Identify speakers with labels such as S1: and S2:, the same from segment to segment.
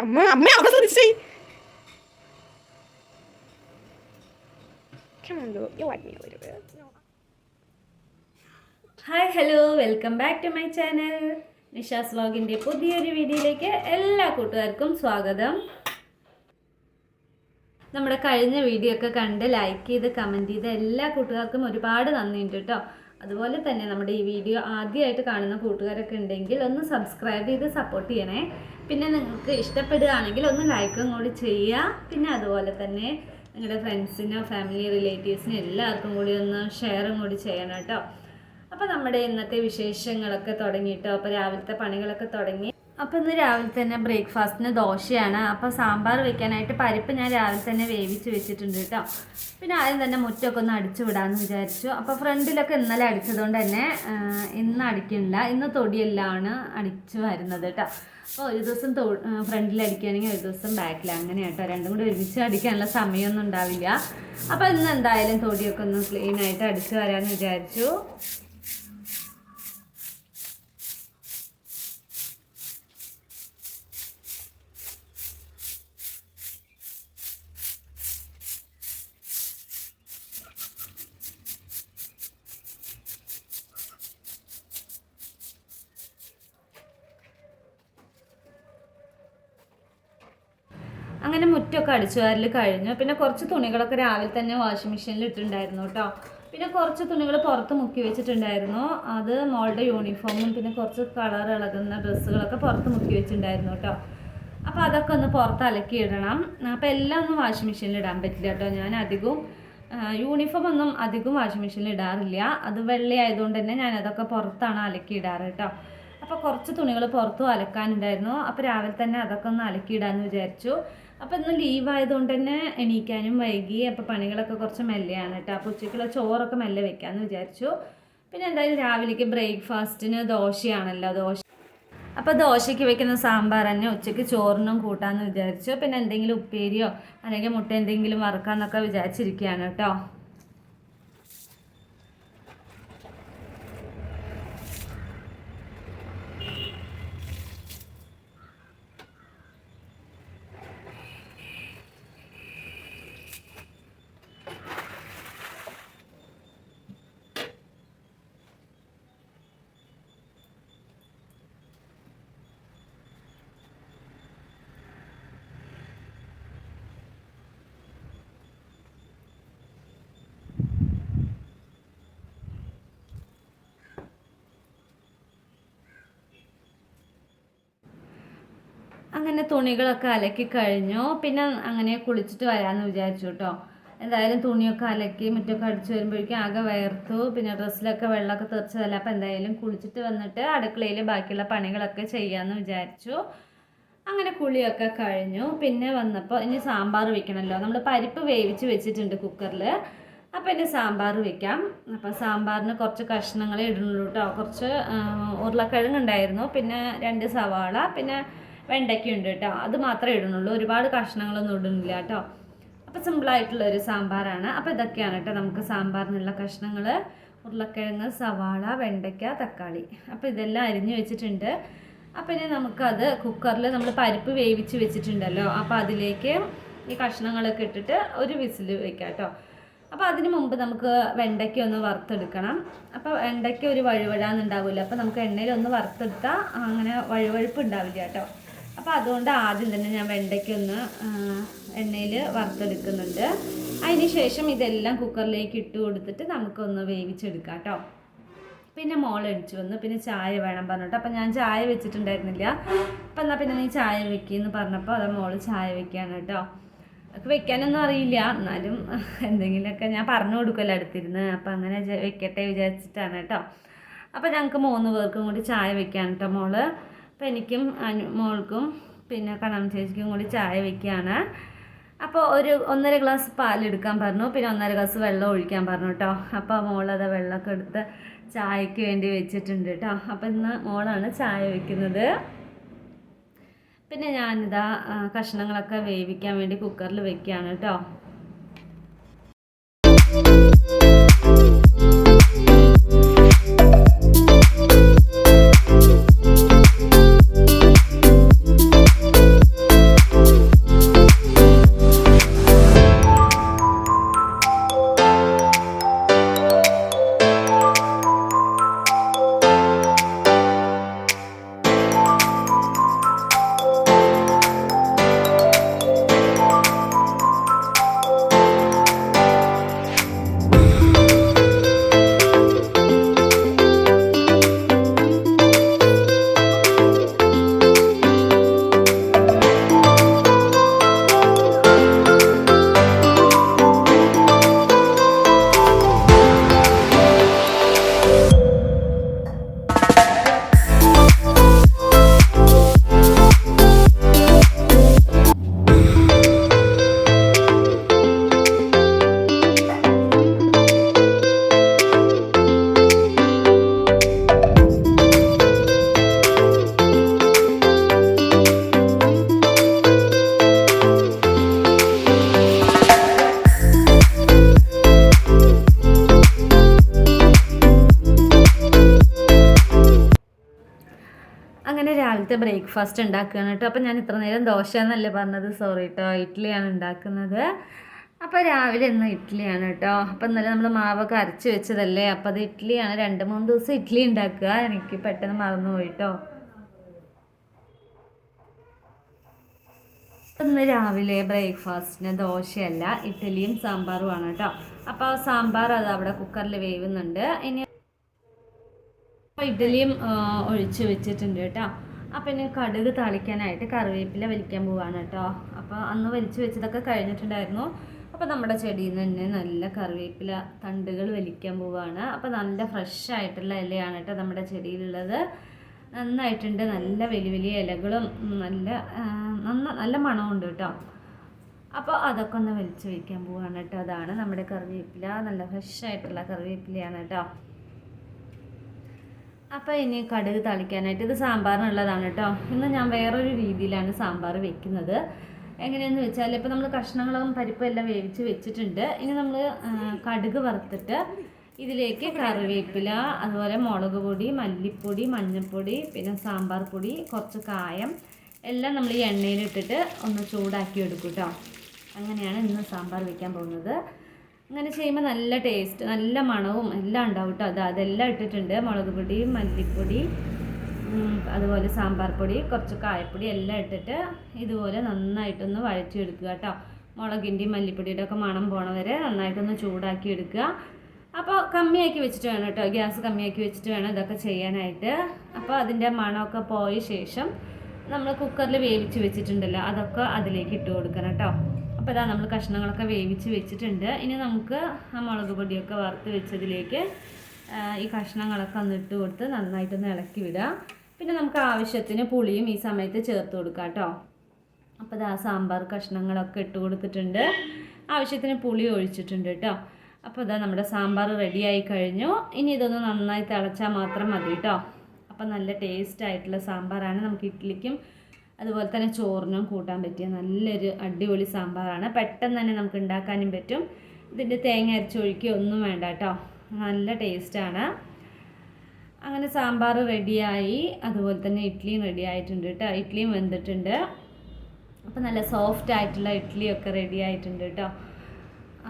S1: അമ്മ അമ്മ അവിടെ ശ്രദ്ധിച്ചേ.
S2: Hi hello welcome back to my channel Nisha's വ്ലോഗിന്റെ പുതിയൊരു വീഡിയോയിലേക്ക് എല്ലാ കൂട്ടുകാർക്കും സ്വാഗതം. നമ്മുടെ കഴിഞ്ഞ വീഡിയോ ഒക്കെ കണ്ട് ലൈക്ക് ചെയ്ത് കമന്റ് ചെയ്ത എല്ലാ കൂട്ടുകാർക്കും ഒരുപാട് നന്ദിയുണ്ട് കേട്ടോ. അതുപോലെ തന്നെ നമ്മുടെ ഈ വീഡിയോ ആദ്യമായിട്ട് കാണുന്ന കൂട്ടുകാരൊക്കെ ഉണ്ടെങ്കിൽ ഒന്ന് സബ്സ്ക്രൈബ് ചെയ്ത് സപ്പോർട്ട് ചെയ്യണേ. പിന്നെ നിങ്ങൾക്ക് ഇഷ്ടപ്പെടുകയാണെങ്കിൽ ഒന്ന് ലൈക്കും കൂടി ചെയ്യുക. പിന്നെ അതുപോലെ തന്നെ നിങ്ങളുടെ ഫ്രണ്ട്സിനോ ഫാമിലി റിലേറ്റീവ്സിനോ എല്ലാവർക്കും കൂടി ഒന്ന് ഷെയറും കൂടി ചെയ്യണം കേട്ടോ. അപ്പോൾ നമ്മുടെ ഇന്നത്തെ വിശേഷങ്ങളൊക്കെ തുടങ്ങിയിട്ടോ അപ്പോൾ രാവിലത്തെ പണികളൊക്കെ തുടങ്ങി. അപ്പോൾ ഇന്ന് രാവിലെ തന്നെ ബ്രേക്ക്ഫാസ്റ്റിന് ദോശയാണ്. അപ്പോൾ സാമ്പാർ വെക്കാനായിട്ട് പരിപ്പ് ഞാൻ രാവിലെ തന്നെ വേവിച്ച് വെച്ചിട്ടുണ്ട് കേട്ടോ. പിന്നെ ആദ്യം തന്നെ മുറ്റമൊക്കെ ഒന്ന് അടിച്ചു വിടാമെന്ന് വിചാരിച്ചു. അപ്പോൾ ഫ്രണ്ടിലൊക്കെ ഇന്നലെ അടിച്ചതുകൊണ്ട് തന്നെ ഇന്ന് അടിക്കണില്ല ഇന്ന് തൊടിയെല്ലാമാണ് അടിച്ചു വരുന്നത് കേട്ടോ. അപ്പോൾ ഒരു ദിവസം തൊ ഫ്രണ്ടിൽ അടിക്കുകയാണെങ്കിൽ ഒരു ദിവസം ബാക്കിൽ അങ്ങനെ കേട്ടോ. രണ്ടും കൂടി ഒരുമിച്ച് അടിക്കാനുള്ള സമയമൊന്നും ഉണ്ടാവില്ല. അപ്പോൾ ഇന്ന് എന്തായാലും തൊടിയൊക്കെ ഒന്ന് ക്ലീനായിട്ട് അടിച്ചു വരാമെന്ന് വിചാരിച്ചു. അങ്ങനെ മുറ്റൊക്കെ അടിച്ചു വാരൽ കഴിഞ്ഞു. പിന്നെ കുറച്ച് തുണികളൊക്കെ രാവിലെ തന്നെ വാഷിംഗ് മെഷീനിൽ ഇട്ടിട്ടുണ്ടായിരുന്നു കേട്ടോ പിന്നെ കുറച്ച് തുണികൾ പുറത്ത് മുക്കി വെച്ചിട്ടുണ്ടായിരുന്നു. അത് മോളുടെ യൂണിഫോമും പിന്നെ കുറച്ച് കളർ ഇളകുന്ന ഡ്രസ്സുകളൊക്കെ പുറത്ത് മുക്കി വെച്ചിട്ടുണ്ടായിരുന്നു കേട്ടോ അപ്പോൾ അതൊക്കെ ഒന്ന് പുറത്ത് അലക്കി ഇടണം. അപ്പോൾ എല്ലാം ഒന്നും വാഷിംഗ് മെഷീനിൽ ഇടാൻ പറ്റില്ല കേട്ടോ ഞാൻ അധികവും യൂണിഫോം ഒന്നും അധികം വാഷിംഗ് മെഷീനിൽ ഇടാറില്ല. അത് വെള്ളയായതുകൊണ്ട് തന്നെ ഞാൻ അതൊക്കെ പുറത്താണ് അലക്കി ഇടാറ് കേട്ടോ അപ്പോൾ കുറച്ച് തുണികൾ പുറത്തും അലക്കാനുണ്ടായിരുന്നു. അപ്പോൾ രാവിലെ തന്നെ അതൊക്കെ ഒന്ന് അലക്കി അലക്കിയിടാമെന്ന് വിചാരിച്ചു. അപ്പോൾ ഇന്ന് ലീവ് ആയതുകൊണ്ട് തന്നെ എണീക്കാനും വൈകി. അപ്പോൾ പണികളൊക്കെ കുറച്ച് മെല്ലെയാണ് കേട്ടോ അപ്പോൾ ഉച്ചയ്ക്കുള്ള ചോറൊക്കെ മെല്ലെ വെക്കാമെന്ന് വിചാരിച്ചു. പിന്നെ എന്തായാലും രാവിലേക്ക് ബ്രേക്ക്ഫാസ്റ്റിന് ദോശയാണല്ലോ ദോശ അപ്പോൾ ദോശയ്ക്ക് വെക്കുന്ന സാമ്പാർ തന്നെ ഉച്ചയ്ക്ക് ചോറിനും കൂട്ടാമെന്ന് വിചാരിച്ചു. പിന്നെ എന്തെങ്കിലും ഉപ്പേരിയോ അല്ലെങ്കിൽ മുട്ട എന്തെങ്കിലും വറുക്കാമെന്നൊക്കെ വിചാരിച്ചിരിക്കുകയാണ് കേട്ടോ അങ്ങനെ തുണികളൊക്കെ അലക്കി കഴിഞ്ഞു. പിന്നെ അങ്ങനെ കുളിച്ചിട്ട് വരാമെന്ന് വിചാരിച്ചു കേട്ടോ എന്തായാലും തുണിയൊക്കെ അലക്കി മുറ്റൊക്കെ അടിച്ചു വരുമ്പോഴേക്കും ആകെ വയർത്തു. പിന്നെ ഡ്രസ്സിലൊക്കെ വെള്ളമൊക്കെ തെറിച്ചതല്ല. അപ്പോൾ എന്തായാലും കുളിച്ചിട്ട് വന്നിട്ട് അടുക്കളയിൽ ബാക്കിയുള്ള പണികളൊക്കെ ചെയ്യാമെന്ന് വിചാരിച്ചു. അങ്ങനെ കുളിയൊക്കെ കഴിഞ്ഞു. പിന്നെ വന്നപ്പോൾ ഇനി സാമ്പാർ വെക്കണമല്ലോ നമ്മൾ പരിപ്പ് വേവിച്ച് വെച്ചിട്ടുണ്ട് കുക്കറിൽ അപ്പോൾ ഇനി സാമ്പാർ വെക്കാം. അപ്പോൾ സാമ്പാറിന് കുറച്ച് കഷ്ണങ്ങളെ ഇടുന്നുള്ളൂ കേട്ടോ കുറച്ച് ഉരുളക്കിഴങ്ങുണ്ടായിരുന്നു പിന്നെ രണ്ട് സവാള. പിന്നെ വെണ്ടയ്ക്ക ഉണ്ട് കേട്ടോ. അത് മാത്രമേ ഇടുന്നുള്ളൂ. ഒരുപാട് കഷ്ണങ്ങളൊന്നും ഇടുന്നില്ല കേട്ടോ. അപ്പോൾ സിമ്പിളായിട്ടുള്ള ഒരു സാമ്പാറാണ്. അപ്പോൾ ഇതൊക്കെയാണ് കേട്ടോ നമുക്ക് സാമ്പാറിനുള്ള കഷ്ണങ്ങൾ. ഉരുളക്കിഴങ്ങ് സവാള വെണ്ടയ്ക്ക തക്കാളി. അപ്പോൾ ഇതെല്ലാം അരിഞ്ഞു വെച്ചിട്ടുണ്ട്. അപ്പോൾ ഇനി നമുക്കത് കുക്കറിൽ നമ്മൾ പരിപ്പ് വേവിച്ച് വെച്ചിട്ടുണ്ടല്ലോ. അപ്പോൾ അതിലേക്ക് ഈ കഷ്ണങ്ങളൊക്കെ ഇട്ടിട്ട് ഒരു വിസിൽ വെക്കാം കേട്ടോ. അപ്പോൾ അതിന് മുമ്പ് നമുക്ക് വെണ്ടയ്ക്ക ഒന്ന് വറുത്തെടുക്കണം. അപ്പോൾ വെണ്ടയ്ക്ക ഒരു വഴുവഴാന്നുണ്ടാവില്ല അപ്പോൾ നമുക്ക് എണ്ണയിൽ ഒന്ന് വറുത്തെടുത്താൽ അങ്ങനെ വഴുവഴുപ്പ് ഉണ്ടാവില്ല കേട്ടോ. അപ്പോൾ അതുകൊണ്ട് ആദ്യം തന്നെ ഞാൻ വെണ്ടയ്ക്കൊന്ന് എണ്ണയിൽ വറുത്തെടുക്കുന്നുണ്ട്. അതിന് ശേഷം ഇതെല്ലാം കുക്കറിലേക്ക് ഇട്ട് കൊടുത്തിട്ട് നമുക്കൊന്ന് വേവിച്ചെടുക്കാം കേട്ടോ. പിന്നെ മോൾ അടിച്ചു വന്നു. പിന്നെ ചായ വേണം പറഞ്ഞിട്ട്. അപ്പം ഞാൻ ചായ വെച്ചിട്ടുണ്ടായിരുന്നില്ല. അപ്പം എന്നാൽ പിന്നെ നീ ചായ വെക്കിയെന്ന് പറഞ്ഞപ്പോൾ അത് മോൾ ചായ വെക്കുകയാണ് കേട്ടോ. വെക്കാനൊന്നും അറിയില്ല. എന്നാലും എന്തെങ്കിലുമൊക്കെ ഞാൻ പറഞ്ഞു കൊടുക്കുമല്ലോ അടുത്തിരുന്ന്. അപ്പം അങ്ങനെ വെക്കട്ടെ വിചാരിച്ചിട്ടാണ് കേട്ടോ. അപ്പം ഞങ്ങൾക്ക് മൂന്ന് പേർക്കും കൂടി ചായ വെക്കാൻ കേട്ടോ മോൾ. അപ്പം എനിക്കും മോൾക്കും പിന്നെ കണം ചേച്ചിക്കും കൂടി ചായ വയ്ക്കുകയാണ് അപ്പോൾ ഒരു ഒന്നര ഗ്ലാസ് പാലെടുക്കാൻ പറഞ്ഞു. പിന്നെ ഒന്നര ഗ്ലാസ് വെള്ളം ഒഴിക്കാൻ പറഞ്ഞു കേട്ടോ. അപ്പോൾ മോളത് വെള്ളമൊക്കെ എടുത്ത് ചായക്ക് വേണ്ടി വെച്ചിട്ടുണ്ട് കേട്ടോ. അപ്പം ഇന്ന് മോളാണ് ചായ വെക്കുന്നത്. പിന്നെ ഞാനിതാ കഷ്ണങ്ങളൊക്കെ വേവിക്കാൻ വേണ്ടി കുക്കറിൽ വെക്കുകയാണ് കേട്ടോ. രാവിലത്തെ ബ്രേക്ക്ഫാസ്റ്റ് ഉണ്ടാക്കുകയാണ് കേട്ടോ. അപ്പം ഞാൻ ഇത്ര നേരം ദോശ എന്നല്ലേ പറഞ്ഞത്? സോറി കേട്ടോ ഇഡ്ഡലിയാണ് ഉണ്ടാക്കുന്നത്. അപ്പോൾ രാവിലെ ഇന്ന് ഇഡ്ഡലിയാണ് കേട്ടോ. അപ്പം ഇന്നലെ നമ്മൾ മാവൊക്കെ അരച്ച് വെച്ചതല്ലേ? അപ്പോൾ അത് ഇഡ്ഡലിയാണ്. രണ്ട് മൂന്ന് ദിവസം ഇഡ്ഡലി ഉണ്ടാക്കുക. എനിക്ക് പെട്ടെന്ന് മറന്നു പോയി കേട്ടോ ഇന്ന് രാവിലെ ബ്രേക്ക്ഫാസ്റ്റിന് ദോശയല്ല ഇഡ്ഡലിയും സാമ്പാറുമാണ് കേട്ടോ. അപ്പോൾ സാമ്പാർ അത് അവിടെ കുക്കറിൽ വേവുന്നുണ്ട്. ഇനി അപ്പോൾ ഇഡ്ഡലിയും ഒഴിച്ച് വെച്ചിട്ടുണ്ട് കേട്ടോ. അപ്പം ഇനി കടുക് താളിക്കാനായിട്ട് കറിവേപ്പില വലിക്കാൻ പോവാണ് കേട്ടോ. അപ്പോൾ അന്ന് വലിച്ചു വെച്ചതൊക്കെ കഴിഞ്ഞിട്ടുണ്ടായിരുന്നു. അപ്പോൾ നമ്മുടെ ചെടിയിൽ നിന്ന് തന്നെ നല്ല കറിവേപ്പില തണ്ടുകൾ വലിക്കാൻ പോവാണ്. അപ്പോൾ നല്ല ഫ്രഷ് ആയിട്ടുള്ള ഇലയാണ് കേട്ടോ നമ്മുടെ ചെടിയിലുള്ളത്. നന്നായിട്ടുണ്ട്. നല്ല വലിയ വലിയ ഇലകളും നല്ല നന്ന നല്ല മണമുണ്ട് കേട്ടോ. അപ്പോൾ അതൊക്കെ ഒന്ന് വലിച്ചു വയ്ക്കാൻ പോവാണ് കേട്ടോ. അതാണ് നമ്മുടെ കറിവേപ്പില. നല്ല ഫ്രഷ് ആയിട്ടുള്ള കറിവേപ്പിലയാണ് കേട്ടോ. അപ്പോൾ ഇനി കടുക് തളിക്കാനായിട്ട് ഇത് സാമ്പാറിനുള്ളതാണ് കേട്ടോ. ഇന്ന് ഞാൻ വേറൊരു രീതിയിലാണ് സാമ്പാർ വെക്കുന്നത്. എങ്ങനെയെന്ന് വെച്ചാൽ ഇപ്പോൾ നമ്മൾ കഷ്ണങ്ങളും പരിപ്പും എല്ലാം വേവിച്ച് വെച്ചിട്ടുണ്ട്. ഇനി നമ്മൾ കടുക് വറുത്തിട്ട് ഇതിലേക്ക് കറിവേപ്പില അതുപോലെ മുളക് പൊടി മല്ലിപ്പൊടി മഞ്ഞൾപ്പൊടി പിന്നെ സാമ്പാർ പൊടി കുറച്ച് കായം എല്ലാം നമ്മൾ ഈ എണ്ണയിലിട്ടിട്ട് ഒന്ന് ചൂടാക്കി എടുക്കും കേട്ടോ. അങ്ങനെയാണ് ഇന്ന് സാമ്പാർ വെക്കാൻ പോകുന്നത്. അങ്ങനെ ചെയ്യുമ്പോൾ നല്ല ടേസ്റ്റ് നല്ല മണവും എല്ലാം ഉണ്ടാവും കേട്ടോ അത് അതെല്ലാം ഇട്ടിട്ടുണ്ട്. മുളക് പൊടി മല്ലിപ്പൊടി അതുപോലെ സാമ്പാർ പൊടി കുറച്ച് കായപ്പൊടി എല്ലാം ഇട്ടിട്ട് ഇതുപോലെ നന്നായിട്ടൊന്ന് വഴറ്റിയെടുക്കുക കേട്ടോ മുളകിന്റെയും മല്ലിപ്പൊടിയുടെ ഒക്കെ മണം പോണ വരെ നന്നായിട്ടൊന്ന് ചൂടാക്കി എടുക്കുക അപ്പോൾ കമ്മിയാക്കി വെച്ചിട്ട് വേണം കേട്ടോ ഗ്യാസ് കമ്മിയാക്കി വെച്ചിട്ട് വേണം ഇതൊക്കെ ചെയ്യാനായിട്ട്. അപ്പോൾ അതിന്റെ മണമൊക്കെ പോയ ശേഷം നമ്മൾ കുക്കറിൽ വേവിച്ച് വെച്ചിട്ടുണ്ടല്ലോ അതൊക്കെ അതിലേക്ക് ഇട്ട് കൊടുക്കണം കേട്ടോ അപ്പോൾ ഇതാ നമ്മൾ കഷ്ണങ്ങളൊക്കെ വേവിച്ച് വെച്ചിട്ടുണ്ട്. ഇനി നമുക്ക് ആ മുളക് പൊടിയൊക്കെ വറുത്ത് വെച്ചതിലേക്ക് ഈ കഷ്ണങ്ങളൊക്കെ ഒന്ന് ഇട്ട് കൊടുത്ത് നന്നായിട്ടൊന്ന് ഇളക്കി വിടാം. പിന്നെ നമുക്ക് ആവശ്യത്തിന് പുളിയും ഈ സമയത്ത് ചേർത്ത് കൊടുക്കാം കേട്ടോ അപ്പോൾ ഇതാ സാമ്പാർ കഷ്ണങ്ങളൊക്കെ ഇട്ട് കൊടുത്തിട്ടുണ്ട്. ആവശ്യത്തിന് പുളി ഒഴിച്ചിട്ടുണ്ട് കേട്ടോ അപ്പോൾ ഇതാ നമ്മുടെ സാമ്പാർ റെഡിയായി കഴിഞ്ഞു. ഇനി ഇതൊന്ന് നന്നായി തിളച്ചാൽ മാത്രം മതി കേട്ടോ അപ്പോൾ നല്ല ടേസ്റ്റ് ആയിട്ടുള്ള സാമ്പാറാണ് നമുക്ക് ഇഡ്ഡലിക്കും അതുപോലെ തന്നെ ചോറിനും കൂട്ടാൻ പറ്റിയ നല്ലൊരു അടിപൊളി സാമ്പാറാണ്. പെട്ടെന്ന് തന്നെ നമുക്ക് ഉണ്ടാക്കാനും പറ്റും. ഇതിന്റെ തേങ്ങ അരച്ചൊഴിക്കുക ഒന്നും വേണ്ട കേട്ടോ. നല്ല ടേസ്റ്റാണ് അങ്ങനെ സാമ്പാർ റെഡിയായി അതുപോലെ തന്നെ ഇഡ്ഡലിയും റെഡി ആയിട്ടുണ്ട് കേട്ടോ. ഇഡ്ഡലിയും വെന്തിട്ടുണ്ട്. അപ്പോൾ നല്ല സോഫ്റ്റ് ആയിട്ടുള്ള ഇഡ്ഡലിയൊക്കെ റെഡി ആയിട്ടുണ്ട് കേട്ടോ.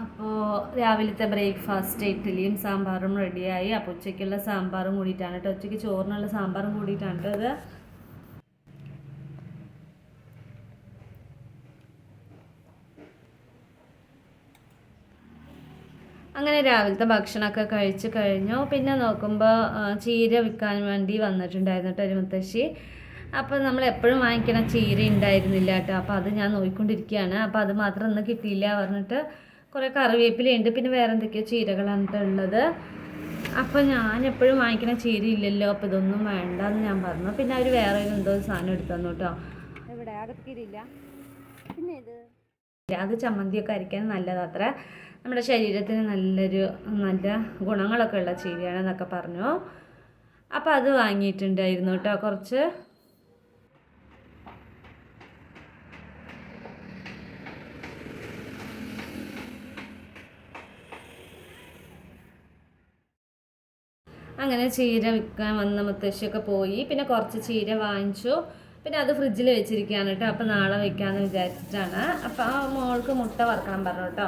S2: അപ്പോൾ രാവിലത്തെ ബ്രേക്ക്ഫാസ്റ്റ് ഇഡ്ഡലിയും സാമ്പാറും റെഡിയായി അപ്പോൾ ഉച്ചയ്ക്കുള്ള സാമ്പാറും കൂടിയിട്ടാണ് കേട്ടോ. ഉച്ചയ്ക്ക് ചോറിനുള്ള സാമ്പാറും കൂടിയിട്ടാണ് കേട്ടോ ഇത് അങ്ങനെ രാവിലത്തെ ഭക്ഷണമൊക്കെ കഴിച്ച് കഴിഞ്ഞു. പിന്നെ നോക്കുമ്പോൾ ചീര വിൽക്കാൻ വേണ്ടി വന്നിട്ടുണ്ടായിരുന്നു കേട്ടോ ഒരു മുത്തശ്ശി. അപ്പോൾ നമ്മൾ എപ്പോഴും വാങ്ങിക്കണ ചീര ഉണ്ടായിരുന്നില്ല കേട്ടോ. അപ്പോൾ അത് ഞാൻ നോക്കിക്കൊണ്ടിരിക്കുകയാണ് അപ്പോൾ അത് മാത്രം ഇന്ന് കിട്ടിയില്ല പറഞ്ഞിട്ട് കുറേ കറിവേപ്പിലയുണ്ട് പിന്നെ വേറെ എന്തൊക്കെയോ ചീരകളാണ് ഉള്ളത്. അപ്പോൾ ഞാൻ എപ്പോഴും വാങ്ങിക്കണ ചീര ഇല്ലല്ലോ. അപ്പോൾ ഇതൊന്നും വേണ്ട എന്ന് ഞാൻ പറഞ്ഞു. പിന്നെ അവർ വേറെ എന്തോ സാധനം എടുത്തു തന്നു കേട്ടോ.
S1: ഇവിടെ അകത്തിരില്ല പിന്നെ ഇത്?
S2: അത് ചമ്മന്തിയൊക്കെ അരിക്കാൻ നല്ലതത്ര. നമ്മുടെ ശരീരത്തിന് നല്ലൊരു നല്ല ഗുണങ്ങളൊക്കെ ഉള്ള ചീരയാണെന്നൊക്കെ പറഞ്ഞു. അപ്പോൾ അത് വാങ്ങിയിട്ടുണ്ടായിരുന്നു കേട്ടോ കുറച്ച്. അങ്ങനെ ചീര വിൽക്കാൻ വന്ന മുത്തശ്ശിയൊക്കെ പോയി. പിന്നെ കുറച്ച് ചീര വാങ്ങിച്ചു. പിന്നെ അത് ഫ്രിഡ്ജിൽ വെച്ചിരിക്കുകയാണ് കേട്ടോ. അപ്പോൾ നാളെ വെക്കാമെന്ന് വിചാരിച്ചിട്ടാണ്. അപ്പോൾ ആ മോൾക്ക് മുട്ട വറുക്കണം പറഞ്ഞു കേട്ടോ.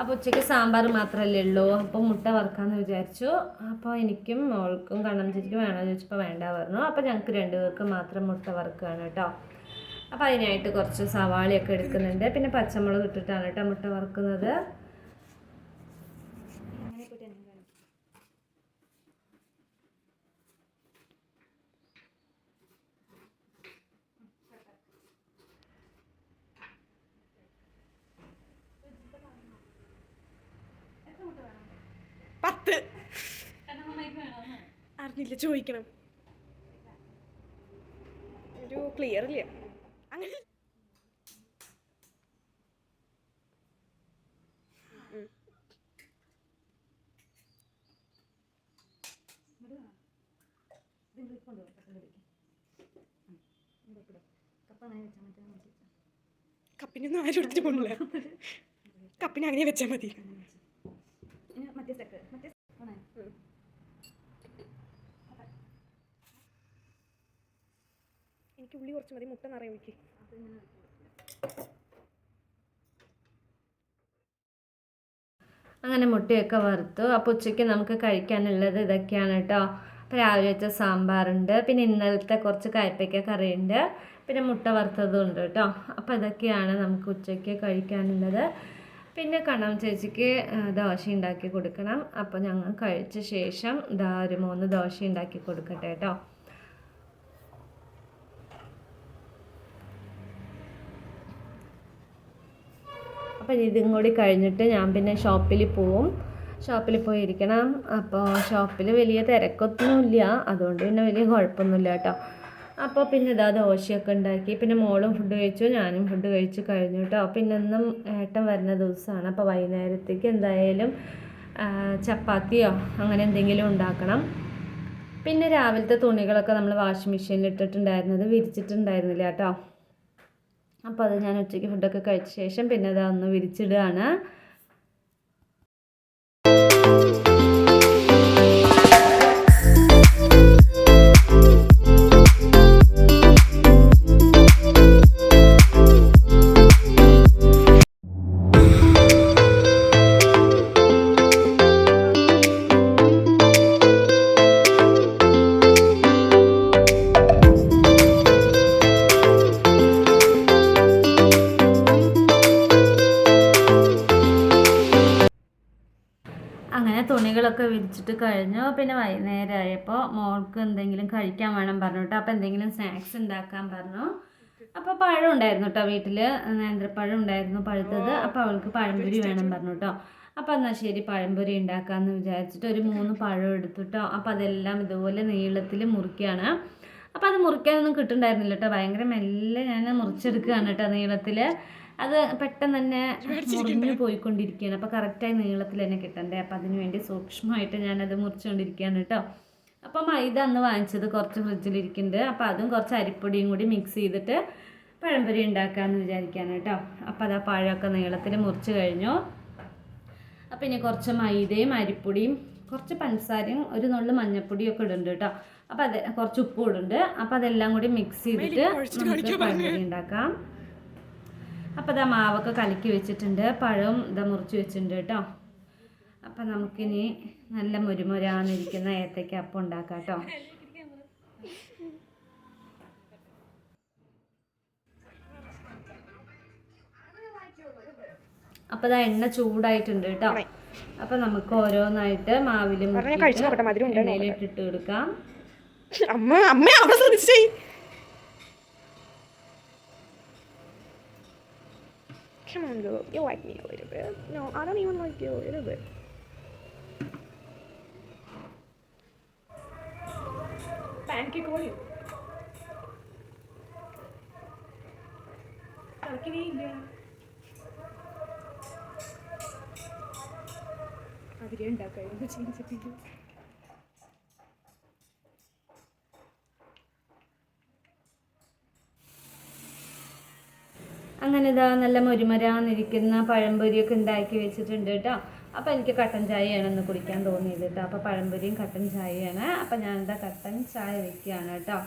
S2: അപ്പോൾ ഉച്ചയ്ക്ക് സാമ്പാർ മാത്രമല്ലേ ഉള്ളൂ. അപ്പോൾ മുട്ട വറുക്കാമെന്ന് വിചാരിച്ചു. അപ്പോൾ എനിക്കും മോൾക്കും കണ്ണം ചേച്ചിക്കും വേണമെന്ന് ചോദിച്ചപ്പോൾ വേണ്ട പറഞ്ഞു. അപ്പോൾ ഞങ്ങൾക്ക് രണ്ടുപേർക്കും മാത്രം മുട്ട വറുക്കുകയാണ് കേട്ടോ. അപ്പോൾ അതിനായിട്ട് കുറച്ച് സവാളയൊക്കെ എടുക്കുന്നുണ്ട്. പിന്നെ പച്ചമുളക് ഇട്ടിട്ടാണ് കേട്ടോ മുട്ട വറുക്കുന്നത്
S1: പത്ത് അറിഞ്ഞില്ല ചോദിക്കണം. ഒരു ക്ലിയർ ഇല്ല. അങ്ങനെ. കപ്പിനൊന്നും ആരും എടുത്തിട്ട് പോണില്ല. കപ്പിനെ അങ്ങനെ വെച്ചാൽ മതി. ഉള്ളി കുറച്ച് മതി. മുട്ട നിറയെ ഒഴിക്ക്.
S2: അങ്ങനെ മുട്ടയൊക്കെ വറുത്തു. അപ്പോൾ ഉച്ചയ്ക്ക് നമുക്ക് കഴിക്കാനുള്ളത് ഇതൊക്കെയാണ് കേട്ടോ. അപ്പോൾ രാവിലെ വെച്ച സാമ്പാറുണ്ട്. പിന്നെ ഇന്നലത്തെ കുറച്ച് കയ്പ്പയ്ക്ക കറിയുണ്ട്. പിന്നെ മുട്ട വറുത്തതും ഉണ്ട് കേട്ടോ. അപ്പോൾ ഇതൊക്കെയാണ് നമുക്ക് ഉച്ചയ്ക്ക് കഴിക്കാനുള്ളത്. പിന്നെ കണ്ണം ചേച്ചിക്ക് ദോശ ഉണ്ടാക്കി കൊടുക്കണം. അപ്പോൾ ഞങ്ങൾ കഴിച്ച ശേഷം ഇതാ ഒരു മൂന്ന് ദോശ ഉണ്ടാക്കി കൊടുക്കട്ടെ കേട്ടോ. അപ്പം ഇതും കൂടി കഴിഞ്ഞിട്ട് ഞാൻ പിന്നെ ഷോപ്പിൽ പോവും. ഷോപ്പിൽ പോയിരിക്കണം. അപ്പോൾ ഷോപ്പിൽ വലിയ തിരക്കൊന്നുമില്ല. അതുകൊണ്ട് പിന്നെ വലിയ കുഴപ്പമൊന്നുമില്ല കേട്ടോ. അപ്പോൾ പിന്നെ ഇതാ ദോശയൊക്കെ ഉണ്ടാക്കി. പിന്നെ മോളും ഫുഡ് കഴിച്ചു. ഞാനും ഫുഡ് കഴിച്ചു കഴിഞ്ഞു കേട്ടോ. പിന്നെ ഇന്നും ഏട്ടൻ വരുന്ന ദിവസമാണ്. അപ്പോൾ വൈകുന്നേരത്തേക്ക് എന്തായാലും ചപ്പാത്തിയോ അങ്ങനെ എന്തെങ്കിലും ഉണ്ടാക്കണം. പിന്നെ രാവിലത്തെ തുണികളൊക്കെ നമ്മൾ വാഷിംഗ് മെഷീനിൽ ഇട്ടിട്ടുണ്ടായിരുന്നത് വിരിച്ചിട്ടുണ്ടായിരുന്നില്ല കേട്ടോ. അപ്പോൾ അത് ഞാൻ ഉച്ചയ്ക്ക് ഫുഡൊക്കെ കഴിച്ച ശേഷം പിന്നെ അതൊന്ന് വിരിച്ചിടുകയാണ്. കഴിഞ്ഞു. പിന്നെ വൈകുന്നേരം ആയപ്പോൾ മോൾക്ക് എന്തെങ്കിലും കഴിക്കാൻ വേണം പറഞ്ഞു കേട്ടോ. അപ്പോൾ എന്തെങ്കിലും സ്നാക്സ് ഉണ്ടാക്കാൻ പറഞ്ഞു. അപ്പോൾ പഴം ഉണ്ടായിരുന്നു കേട്ടോ വീട്ടിൽ നേന്ത്രപ്പഴം ഉണ്ടായിരുന്നു പഴുത്തത്. അപ്പോൾ അവൾക്ക് പഴംപൊരി വേണം പറഞ്ഞു കേട്ടോ. അപ്പോൾ എന്നാൽ ശരി പഴംപൊരി ഉണ്ടാക്കാമെന്ന് വിചാരിച്ചിട്ട് ഒരു മൂന്ന് പഴം എടുത്തു കേട്ടോ. അപ്പോൾ അതെല്ലാം ഇതുപോലെ നീളത്തിൽ മുറിക്കുകയാണ്. അപ്പോൾ അത് മുറിക്കാനൊന്നും കിട്ടുന്നുണ്ടായിരുന്നില്ല കേട്ടോ. ഭയങ്കര മെല്ലെ ഞാൻ മുറിച്ചെടുക്കുകയാണ് കേട്ടോ നീളത്തിൽ അത് പെട്ടെന്ന് തന്നെ മുറിഞ്ഞു പോയിക്കൊണ്ടിരിക്കുകയാണ്. അപ്പോൾ കറക്റ്റായി നീളത്തിൽ തന്നെ കിട്ടണ്ടേ? അപ്പോൾ അതിന് വേണ്ടി സൂക്ഷ്മമായിട്ട് ഞാനത് മുറിച്ചുകൊണ്ടിരിക്കുകയാണ് കേട്ടോ അപ്പോൾ മൈദ അന്ന് വാങ്ങിച്ചത് കുറച്ച് ഫ്രിഡ്ജിലിരിക്കുന്നുണ്ട്. അപ്പോൾ അതും കുറച്ച് അരിപ്പൊടിയും കൂടി മിക്സ് ചെയ്തിട്ട് പഴംപൊരി ഉണ്ടാക്കാമെന്ന് വിചാരിക്കുകയാണ് കേട്ടോ അപ്പോൾ അത് ആ പഴമൊക്കെ നീളത്തിൽ മുറിച്ച് കഴിഞ്ഞു. അപ്പോൾ ഇനി കുറച്ച് മൈദയും അരിപ്പൊടിയും കുറച്ച് പഞ്ചസാരയും ഒരു നുള്ളു മഞ്ഞപ്പൊടിയും ഒക്കെ ഇടുന്നുണ്ട് കേട്ടോ അപ്പോൾ അത് കുറച്ച് ഉപ്പും ഇടുന്നുണ്ട്. അപ്പോൾ അതെല്ലാം കൂടി മിക്സ് ചെയ്തിട്ട് നമുക്ക് പഴംപൊരി ഉണ്ടാക്കാം. അപ്പോൾ ഇതാ മാവൊക്കെ കലക്കി വെച്ചിട്ടുണ്ട്. പഴവും ഇതാ മുറിച്ച് വെച്ചിട്ടുണ്ട് കേട്ടോ. അപ്പം നമുക്കിനി നല്ല മുരുമുരാന്നിരിക്കുന്ന ഏത്തയ്ക്ക അപ്പം ഉണ്ടാക്കാം കേട്ടോ. അപ്പൊ ഇതാ എണ്ണ ചൂടായിട്ടുണ്ട് കേട്ടോ. അപ്പം നമുക്ക് ഓരോന്നായിട്ട് മാവിൽ ഇട്ടിട്ട് കൊടുക്കാം
S1: അമ്മ അമ്മ അവിടെ ശ്രദ്ധിച്ചേ. Come on, girl. You like me a little bit. No, I don't even like you a little bit. Pancake oil. കളിക്കണേ ഇല്ല അതിലേ ഉണ്ടാക്കായിരുന്നു ചീനിച്ചട്ടിയിൽ
S2: അങ്ങനെ ഇതാ നല്ല മുരുമരാന്നിരിക്കുന്ന പഴംപൊരിയൊക്കെ ഉണ്ടാക്കി വെച്ചിട്ടുണ്ട് കേട്ടോ. അപ്പോൾ എനിക്ക് കട്ടൻ ചായയാണ് ഒന്ന് കുടിക്കാൻ തോന്നിയത് കേട്ടോ. അപ്പോൾ പഴംപൊരിയും കട്ടൻ ചായയാണ്. അപ്പോൾ ഞാനെന്താ കട്ടൻ ചായ വയ്ക്കുകയാണ് കേട്ടോ.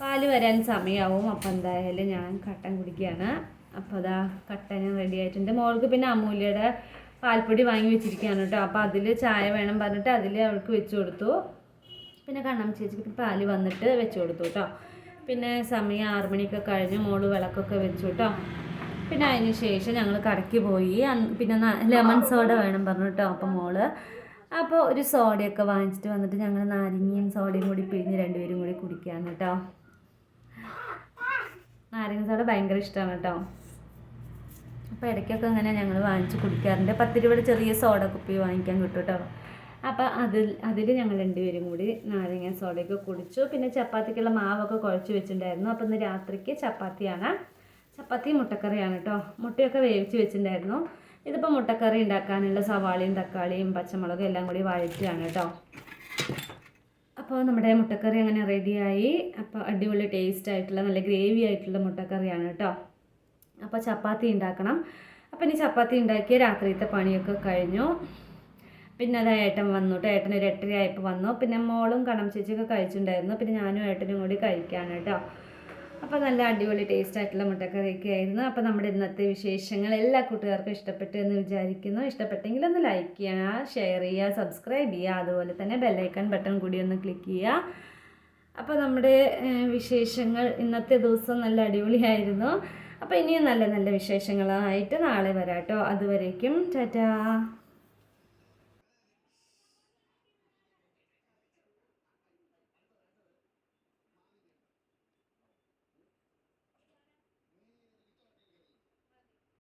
S2: പാൽ വരാൻ സമയമാവും അപ്പോൾ എന്തായാലും ഞാൻ കട്ടൻ കുടിക്കുകയാണ്. അപ്പോൾ അതാ കട്ടൻ റെഡി ആയിട്ടുണ്ട്. മോൾക്ക് പിന്നെ അമൂല്യയുടെ പാൽപ്പൊടി വാങ്ങി വെച്ചിരിക്കുകയാണ് കേട്ടോ. അപ്പോൾ അതിൽ ചായ വേണം പറഞ്ഞിട്ട് അതിൽ അവൾക്ക് വെച്ച് കൊടുത്തു. പിന്നെ കണ്ണം ചേച്ചിക്ക് പാൽ വന്നിട്ട് വെച്ച് കൊടുത്തു കേട്ടോ. പിന്നെ സമയം ആറ് മണിയൊക്കെ കഴിഞ്ഞ് മോൾ വിളക്കൊക്കെ വെച്ചു കേട്ടോ പിന്നെ അതിന് ശേഷം ഞങ്ങൾ കടയ്ക്ക് പോയി. പിന്നെ ലെമൺ സോഡ വേണം പറഞ്ഞു കേട്ടോ അപ്പം മോൾ. അപ്പോൾ ഒരു സോഡയൊക്കെ വാങ്ങിച്ചിട്ട് വന്നിട്ട് ഞങ്ങൾ നാരങ്ങയും സോഡയും കൂടി പിഴിഞ്ഞ് രണ്ടുപേരും കൂടി കുടിക്കുകയാണ് കേട്ടോ. നാരങ്ങ സോഡ ഭയങ്കര ഇഷ്ടമാണ് കേട്ടോ. അപ്പോൾ ഇടയ്ക്കൊക്കെ അങ്ങനെ ഞങ്ങൾ വാങ്ങിച്ച് കുടിക്കാറുണ്ട്. പത്ത് രൂപയുടെ ചെറിയ സോഡ കുപ്പി വാങ്ങിക്കാൻ കിട്ടും കേട്ടോ. അപ്പോൾ അതിൽ അതിൽ ഞങ്ങൾ രണ്ടുപേരും കൂടി നാരങ്ങ സോഡയൊക്കെ കുടിച്ചു. പിന്നെ ചപ്പാത്തിക്കുള്ള മാവൊക്കെ കുഴച്ച് വെച്ചിട്ടുണ്ടായിരുന്നു. അപ്പോൾ ഇന്ന് രാത്രിക്ക് ചപ്പാത്തിയാണ്. ചപ്പാത്തി മുട്ടക്കറിയാണ് കേട്ടോ മുട്ടയൊക്കെ വേവിച്ച് വെച്ചിട്ടുണ്ടായിരുന്നു. ഇതിപ്പോൾ മുട്ടക്കറി ഉണ്ടാക്കാനുള്ള സവാളയും തക്കാളിയും പച്ചമുളകും എല്ലാം കൂടി വഴറ്റുകയാണ് കേട്ടോ അപ്പോൾ നമ്മുടെ മുട്ടക്കറി അങ്ങനെ റെഡിയായി. അപ്പോൾ അടിപൊളി ടേസ്റ്റ് ആയിട്ടുള്ള നല്ല ഗ്രേവി ആയിട്ടുള്ള മുട്ടക്കറിയാണ് കേട്ടോ അപ്പോൾ ചപ്പാത്തി ഉണ്ടാക്കണം. അപ്പോൾ ഇനി ചപ്പാത്തി ഉണ്ടാക്കിയ രാത്രിയത്തെ പണിയൊക്കെ കഴിഞ്ഞു. പിന്നെ അത് ഏട്ടൻ വന്നു കേട്ടോ ഏട്ടൻ ഒരു എട്ടരയായപ്പോൾ വന്നു. പിന്നെ മോളും കടം ചേച്ചിയൊക്കെ കഴിച്ചിട്ടുണ്ടായിരുന്നു. പിന്നെ ഞാനും ഏട്ടനും കൂടി കഴിക്കാണ് കേട്ടോ അപ്പോൾ നല്ല അടിപൊളി ടേസ്റ്റ് ആയിട്ടുള്ള മുട്ടക്കറിയൊക്കെ ആയിരുന്നു. അപ്പോൾ നമ്മുടെ ഇന്നത്തെ വിശേഷങ്ങൾ എല്ലാ കൂട്ടുകാർക്കും ഇഷ്ടപ്പെട്ടു എന്ന് വിചാരിക്കുന്നു. ഇഷ്ടപ്പെട്ടെങ്കിൽ ഒന്ന് ലൈക്ക് ചെയ്യുക ഷെയർ ചെയ്യുക സബ്സ്ക്രൈബ് ചെയ്യുക അതുപോലെ തന്നെ ബെല്ലൈക്കൺ ബട്ടൺ കൂടി ഒന്ന് ക്ലിക്ക് ചെയ്യുക അപ്പോൾ നമ്മുടെ വിശേഷങ്ങൾ ഇന്നത്തെ ദിവസം നല്ല അടിപൊളിയായിരുന്നു. അപ്പോൾ ഇനിയും നല്ല നല്ല വിശേഷങ്ങളായിട്ട് നാളെ വരാട്ടോ അതുവരേക്കും ടാറ്റാ.